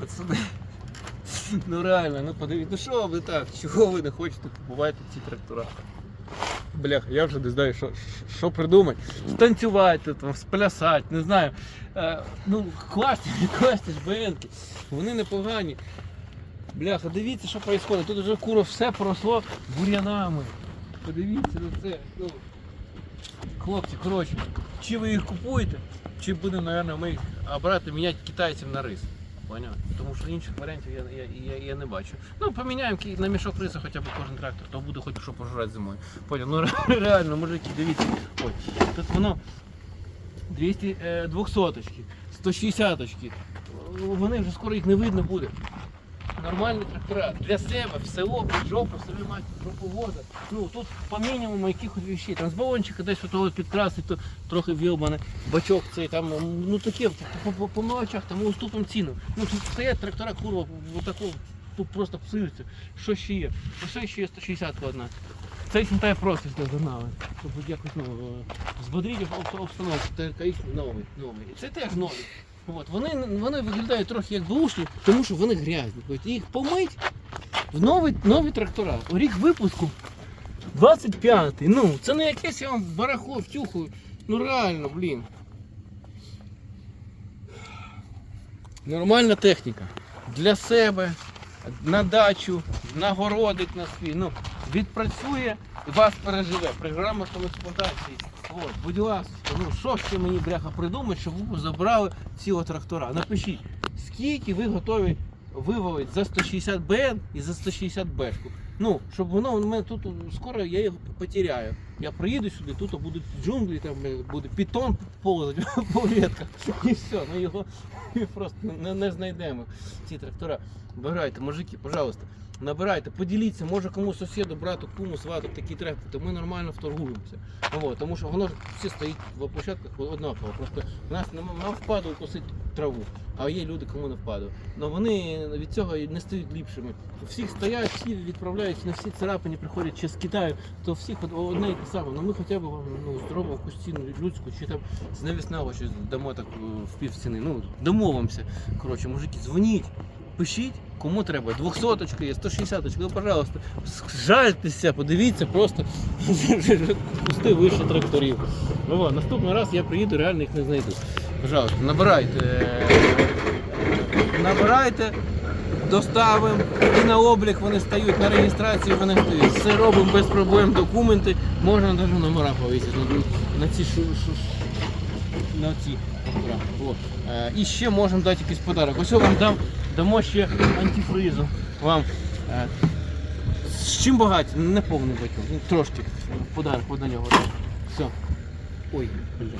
пацани. Ну реально, ну подивіться, ну що ви так, чого ви не хочете купувати ці трактора? Бляха, я вже не знаю, що, що- придумати. Станцювати, там, сплясати, не знаю. Е, ну, класні, класні ж БНки. Вони непогані. Бляха, дивіться, що відбувається. Тут вже куро все поросло бур'янами. Подивіться на це. Ну, хлопці, коротше, чи ви їх купуєте, чи будемо, мабуть, ми їх брати, міняти китайців на рис. Поняв? Тому що інших варіантів я, я, я, я не бачу. Ну, поміняємо на мішок риса хоча б кожен трактор, то буде хоч що пожрати зимою. Поняв? Ну реально, мужики, дивіться. Ой, тут воно 200, е, 200 160 Вони вже скоро їх не видно буде. Нормальні трактора для себе в село, під жопу, собі мати жоповоза. Ну тут по мінімуму якихось вещей. Там з балончика десь отого підкрасить, то трохи в'єбане, бачок цей там, ну таке, по, по, по мелочах, там ми уступимо ціну. Ну тут стоять трактора, курва, отако, тут просто псуються. Що ще є? Ось ще є 160 одна. Цей сінтай просто догнали, щоб якось ну, е, збодрити обстановку, та їх новий, новий. І це теж новий. От, вони, вони виглядають трохи як бушні, тому що вони грязні. Тобто їх помить в нові, нові трактора. У рік випуску 25-й. Ну, це не якесь я вам барахло втюхаю. Ну реально, блін. Нормальна техніка. Для себе, на дачу, на городик на свій. Ну, відпрацює і вас переживе. Програма експлуатації. От, будь ласка, ну що ще мені бляха придумати, щоб ви забрали ці трактора? Напишіть, скільки ви готові вивалити за 160 БН і за 160 Бшку. Ну, щоб воно у мене тут скоро я його потеряю. Я приїду сюди, тут будуть джунглі, там буде пітон повзати по ветках. І все, ми його просто не, не знайдемо. Ці трактора. Вибирайте, мужики, пожалуйста. Набирайте, поділіться, може комусь сусіду, брату, куму, свату такий трактор, то ми нормально вторгуємося. Вот, тому що воно ж все стоїть в площадках однаково. Просто в нас нам впаду косить траву, а є люди, кому не впаду. Но вони від цього не стають ліпшими. Всіх стоять, всі відправляють на всі царапини, приходять чи з Китаю, то всіх одне і те саме. Ну ми хоча б ну, здорову якусь людську, чи там з навісного щось дамо так е, в пів ціни. Ну, домовимося. Коротше, мужики, дзвоніть, пишіть. Кому треба? 200 є, 160 ну, пожалуйста, жальтеся, подивіться, просто пусти вище тракторів. Ну, наступний раз я приїду, реально їх не знайду. Пожалуйста, набирайте. Набирайте, доставимо, і на облік вони стають, на реєстрацію вони стають. Все робимо без проблем, документи, можна навіть номера повісити на, ці шу, на ці. О. Е, І ще можемо дати якийсь подарок. Ось я вам дам, дамо ще антифризу. Вам е, з чим багаті? Не повний батьок. ну, трошки подарок на нього. Все. Ой, блядь.